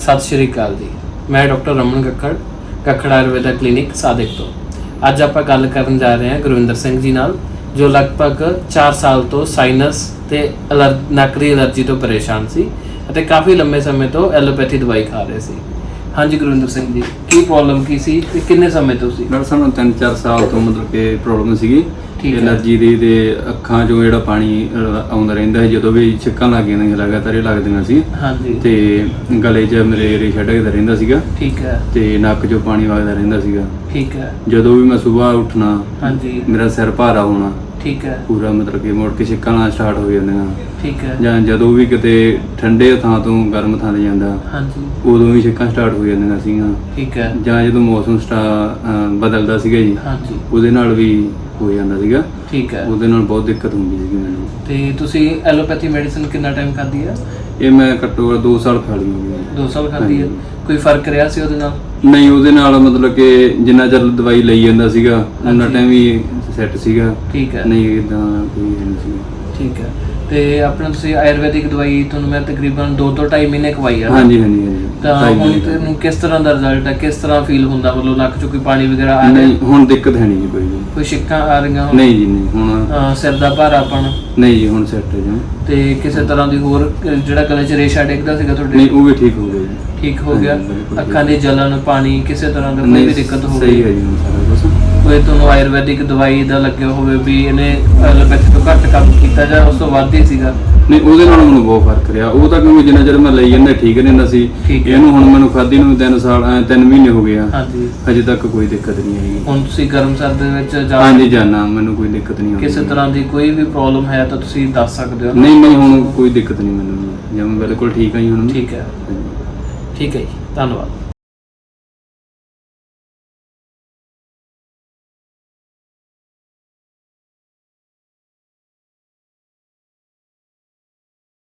ਸਤਿ ਸ਼੍ਰੀ ਅਕਾਲ ਜੀ। ਮੈਂ ਡਾਕਟਰ ਰਮਨ ਕੱਕੜ ਕੱਕੜ ਆਯੁਰਵੇਦਾ ਕਲੀਨਿਕ ਸਾਦਿਕ ਤੋਂ। ਅੱਜ ਆਪਾਂ ਗੱਲ ਕਰਨ ਜਾ ਰਹੇ ਹਾਂ ਗੁਰਵਿੰਦਰ ਸਿੰਘ ਜੀ ਨਾਲ, ਜੋ ਲਗਭਗ 4 ਸਾਲ ਤੋਂ ਸਾਈਨਸ ਤੇ ਅਲਰ- ਨੱਕ ਦੀ ਐਲਰਜੀ ਤੋਂ ਪਰੇਸ਼ਾਨ ਸੀ ਅਤੇ ਕਾਫੀ ਲੰਬੇ ਸਮੇਂ ਤੋਂ ਐਲੋਪੈਥੀ ਦਵਾਈ ਖਾ ਰਹੇ ਸੀ। ਹਾਂਜੀ ਗੁਰਵਿੰਦਰ ਸਿੰਘ ਜੀ, ਕੀ ਪ੍ਰੋਬਲਮ ਕੀ ਸੀ ਤੇ ਕਿੰਨੇ ਸਮੇਂ ਤੋਂ ਸੀ? ਡਾਕਟਰ ਸਾਹਿਬ ਨੂੰ 3-4 ਸਾਲ ਤੋਂ ਮਤਲਬ ਕਿ ਪ੍ਰੋਬਲਮ ਸੀਗੀ। ਠੀਕ ਹੈ। ਐਲਰਜੀ ਦੀ ਤੇ ਅੱਖਾਂ 'ਚੋਂ ਜਿਹੜਾ ਪਾਣੀ ਅਹ, ਆਉਂਦਾ ਰਹਿੰਦਾ ਸੀ ਜਦੋਂ ਵੀ ਛਿੱਕਾਂ ਲੱਗ ਜਾਂਦੀਆਂ ਸੀ, ਲਗਾਤਾਰ ਇਹ ਲੱਗਦੀਆਂ ਸੀ। ਹਾਂਜੀ। ਤੇ ਗਲੇ 'ਚ ਮੇਰੇ ਰੇਸ਼ਾ ਡਿੱਗਦਾ ਰਹਿੰਦਾ ਸੀਗਾ। ਠੀਕ ਹੈ ਤੇ ਨੱਕ 'ਚੋਂ ਪਾਣੀ ਵਗਦਾ ਰਹਿੰਦਾ ਸੀਗਾ। ਠੀਕ ਹੈ ਜਦੋਂ ਵੀ ਮੈਂ ਸਵੇਰ ਉੱਠਣਾ ਹਾਂਜੀ। ਮੇਰਾ ਸਿਰ ਭਾਰਾ ਹੋਣਾ ਠੀਕ ਹੈ। ਪੂਰਾ ਮਤਲਬ ਕਿ ਮੁੜ ਕੇ ਛਿੱਕਾਂ ਨਾਲ ਸਟਾਰਟ ਹੋ ਜਾਂਦੀਆਂ ਠੀਕ ਹੈ। ਜਾਂ ਜਦੋਂ ਵੀ ਕਿਤੇ ਠੰਡੇ ਥਾਂ ਤੋਂ ਗਰਮ ਥਾਂ ਤੇ ਜਾਂਦਾ ਹਾਂਜੀ। ਉਦੋਂ ਵੀ ਛਿੱਕਾਂ ਸਟਾਰਟ ਹੋ ਜਾਂਦੀਆਂ ਸੀਗੀਆਂ। ਠੀਕ ਹੈ। ਜਾਂ ਜਦੋਂ ਮੌਸਮ ਸਟਾ ਅਹ, ਬਦਲਦਾ ਸੀਗਾ ਜੀ ਹਾਂਜੀ। ਉਹਦੇ ਨਾਲ ਵੀ ਹੋ ਜਾਂਦਾ ਸੀਗਾ। ਠੀਕ ਹੈ। ਉਹਦੇ ਨਾਲ ਬਹੁਤ ਦਿੱਕਤ ਹੁੰਦੀ ਸੀਗੀ ਮੈਨੂੰ। ਤੇ ਤੁਸੀਂ ਐਲੋਪੈਥੀ ਮੈਡੀਸਿਨ ਕਿੰਨਾ ਟਾਈਮ ਖਾਧੀ ਹੈ? ਇਹ ਮੈਂ ਘੱਟੋ ਘੱਟ 2 ਸਾਲ ਖਾ ਲਈ ਹੋਈ 2 ਸਾਲ ਖਾਧੀ ਹੈ। ਕੋਈ ਫ਼ਰਕ ਰਿਹਾ ਸੀ ਉਹਦੇ ਨਾਲ। ਨਹੀਂ ਉਹਦੇ ਨਾਲ ਮਤਲਬ ਕਿ ਜਿੰਨਾ ਚਿਰ ਦਵਾਈ ਲਈ ਜਾਂਦਾ ਸੀਗਾ ਉਹਨਾਂ ਹਾਂਜੀ। ਟਾਈਮ ਹੀ ਸੈੱਟ ਸੀਗਾ। ਠੀਕ ਹੈ। ਨਹੀਂ ਇਦਾਂ ਕੋਈ ਨਹੀਂ ਸੀ। ਠੀਕ ਹੈ। ਤੇ ਆਪਣਾ ਤੁਸੀਂ ਆਯੁਰਵੈਦਿਕ ਦਵਾਈ ਤੁਹਾਨੂੰ ਮੈਂ ਤਕਰੀਬਨ 2 ਤੋਂ 2.5 ਮਹੀਨੇ ਖਵਾਈ ਨਾ? ਹਾਂਜੀ ਹਾਂਜੀ ਹਾਂਜੀ। ਤਾਂ ਹੁਣ ਤੈਨੂੰ ਕਿਸ ਤਰ੍ਹਾਂ ਦਾ ਰਿਜ਼ਲਟ ਹੈ ਕਿਸ ਤਰ੍ਹਾਂ ਫੀਲ ਹੁੰਦਾ? ਮਤਲਬ ਨੱਕ ਚੋਂ ਕੋਈ ਪਾਣੀ ਵਗੈਰਾ ਆ ਰਿਹਾ? ਨਹੀਂ ਹੁਣ ਦਿੱਕਤ ਹੈ ਨਹੀਂ ਜੀ ਕੋਈ ਵੀ। ਕੋਈ ਛਿੱਕਾਂ ਆ ਰਹੀਆਂ ਹੋਣ? ਨਹੀਂ ਜੀ ਨਹੀਂ ਹੁਣ ਅਹ ਸਿਰ ਦਾ ਭਾਰਾਪਣ ਨਹੀਂ ਜੀ ਹੁਣ ਸੈੱਟ ਹੈ ਜੀ। ਤੇ ਕਿਸੇ ਤਰ੍ਹਾਂ ਦੀ ਹੋਰ ਅਹ ਜਿਹੜਾ ਗਲੇ 'ਚ ਰੇਸ਼ਾ ਡਿੱਗਦਾ ਸੀਗਾ ਤੁਹਾਡੇ? ਨਹੀਂ ਉਹ ਵੀ ਠੀਕ ਹੋ ਗਿਆ ਜੀ। ਠੀਕ ਹੋ ਗਿਆ। ਹਾਂਜੀ, ਬਿਲਕੁਲ ਠੀਕ। ਅੱਖਾਂ ਦੀ ਜਲਨ ਪਾਣੀ ਕਿਸੇ ਤਰ੍ਹਾਂ ਦਾ ਕੋਈ ਵੀ ਦਿੱਕਤ ਹੋ ਸਹੀ ਹੈ ਜੀ ਹੁਣ ਸਾਰਾ ਕੁਝ ਕੋਈ ਤੁਹਾਨੂੰ ਆਯੁਰਵੈਦਿਕ ਦਵਾਈ ਦਾ ਲੱਗਿਆ ਹੋਵੇ ਵੀ ਇਹਨੇ ਐਲੋਪੈਥੀ ਤੋਂ ਘੱਟ ਕੰਮ ਕੀਤਾ ਜਾਂ ਉਸ ਤੋਂ ਵੱਧ ਹੀ ਸੀਗਾ? ਨਹੀਂ ਉਹਦੇ ਨਾਲ ਮੈਨੂੰ ਬਹੁਤ ਫ਼ਰਕ ਰਿਹਾ। ਉਹ ਤਾਂ ਕਿਉਂਕਿ ਜਿੰਨਾ ਚਿਰ ਮੈਂ ਲਈ ਜਾਂਦਾ ਠੀਕ ਰਹਿੰਦਾ ਸੀ। ਠੀਕ ਹੈ। ਇਹਨੂੰ ਹੁਣ ਮੈਨੂੰ ਖਾਦੀ ਨੂੰ 3 ਸਾਲ 3 ਮਹੀਨੇ ਹੋ ਗਏ ਆ। ਹਾਂਜੀ। ਹਜੇ ਤੱਕ ਕੋਈ ਦਿੱਕਤ ਨਹੀਂ ਆਈ। ਹੁਣ ਤੁਸੀਂ ਗਰਮ ਸਰਦ ਦੇ ਵਿੱਚ ਜਾ ਹਾਂਜੀ ਜਾਨਾ ਮੈਨੂੰ ਕੋਈ ਦਿੱਕਤ ਨਹੀਂ ਆਉਂਦੀ। ਕਿਸੇ ਤਰ੍ਹਾਂ ਦੀ ਕੋਈ ਵੀ ਪ੍ਰੋਬਲਮ ਹੈ ਤਾਂ ਤੁਸੀਂ ਦੱਸ ਸਕਦੇ ਹੋ ਨਹੀਂ ਨਹੀਂ ਹੁਣ ਕੋਈ ਦਿੱਕਤ ਨਹੀਂ ਮੈਨੂੰ। ਜਮ ਬਿਲਕੁਲ ਠੀਕ ਆ ਜੀ ਹੁਣ ਠੀਕ ਹੈ। ਠੀਕ ਹੈ ਜੀ। ਧੰਨਵਾਦ।